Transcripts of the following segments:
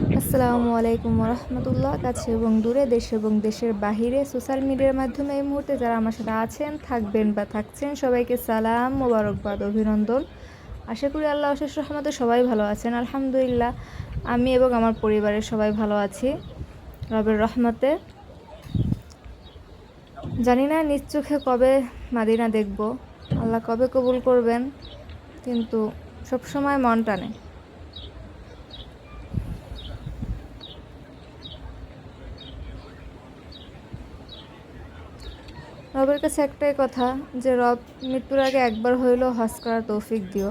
আসসালামু আলাইকুম রহমতুল্লাহ কাছে এবং দূরে, দেশ এবং দেশের বাহিরে, সোশ্যাল মিডিয়ার মাধ্যমে এই মুহূর্তে যারা আমার সাথে আছেন, থাকবেন বা থাকছেন, সবাইকে সালাম মোবারকবাদ, অভিনন্দন। আশা করি আল্লাহ অশেষ রহমতে সবাই ভালো আছেন, আলহামদুলিল্লাহ। আমি এবং আমার পরিবারের সবাই ভালো আছি, রবের রহমতে। জানি না নিজ চোখে কবে মাদিনা দেখব, আল্লাহ কবে কবুল করবেন, কিন্তু সবসময় মন টানে। রবের কাছে একটাই কথা যে রব মৃত্যুর আগে একবার হইলেও হজ করার তৌফিক দিও।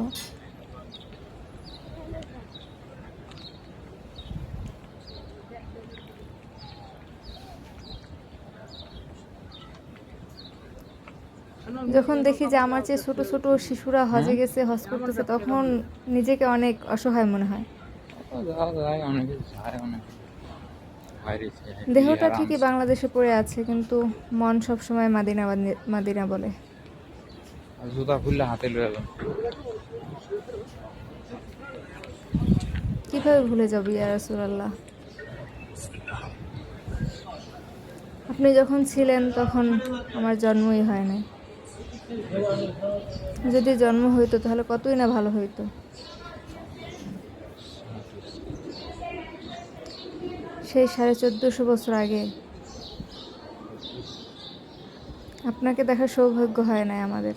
যখন দেখি যে আমার চেয়ে ছোট ছোট শিশুরা হজে গেছে হজ করতেছে তখন নিজেকে অনেক অসহায় মনে হয়। যাওয়া অনেকে যায় অনেকে। বাইরে দেহটা ঠিকই বাংলাদেশে পড়ে আছে কিন্তু মন সবসময় মাদিনা মাদিনা বলে। জুতা খুললে হাতে লয়ে গেল কীভাবে ভুলে যাব ইয়া রাসূলুল্লাহ? আপনি যখন ছিলেন তখন আমার জন্মই হয় নাই যদি জন্ম হইতো তাহলে কতই না ভালো হইতো। সেই সাড়ে চোদ্দোশো বছর আগে। আপনাকে দেখার সৌভাগ্য হয় নাই আমাদের।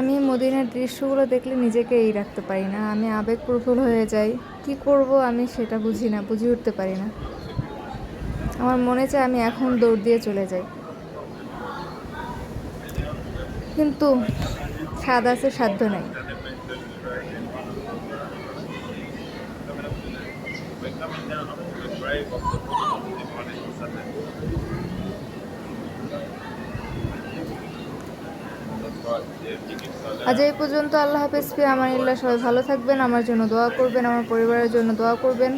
আমি মদিনার দৃশ্যগুলো দেখলে নিজেকে এই রাখতে পারি না। আমি আবেগপ্রবল হয়ে যাই। কি করব আমি সেটা বুঝি না, বুঝে উঠতে পারি না। আমার মনে চায় আমি এখন দৌড় দিয়ে চলে যাই। কিন্তু স্বাদ আছে, সাধ্য নাই। আজ এই পর্যন্ত আল্লাহ হাফেজ আমার আমানিল্লাহ, সবাই ভালো থাকবেন, আমার জন্য দোয়া করবেন, আমার পরিবারের জন্য দোয়া করবেন।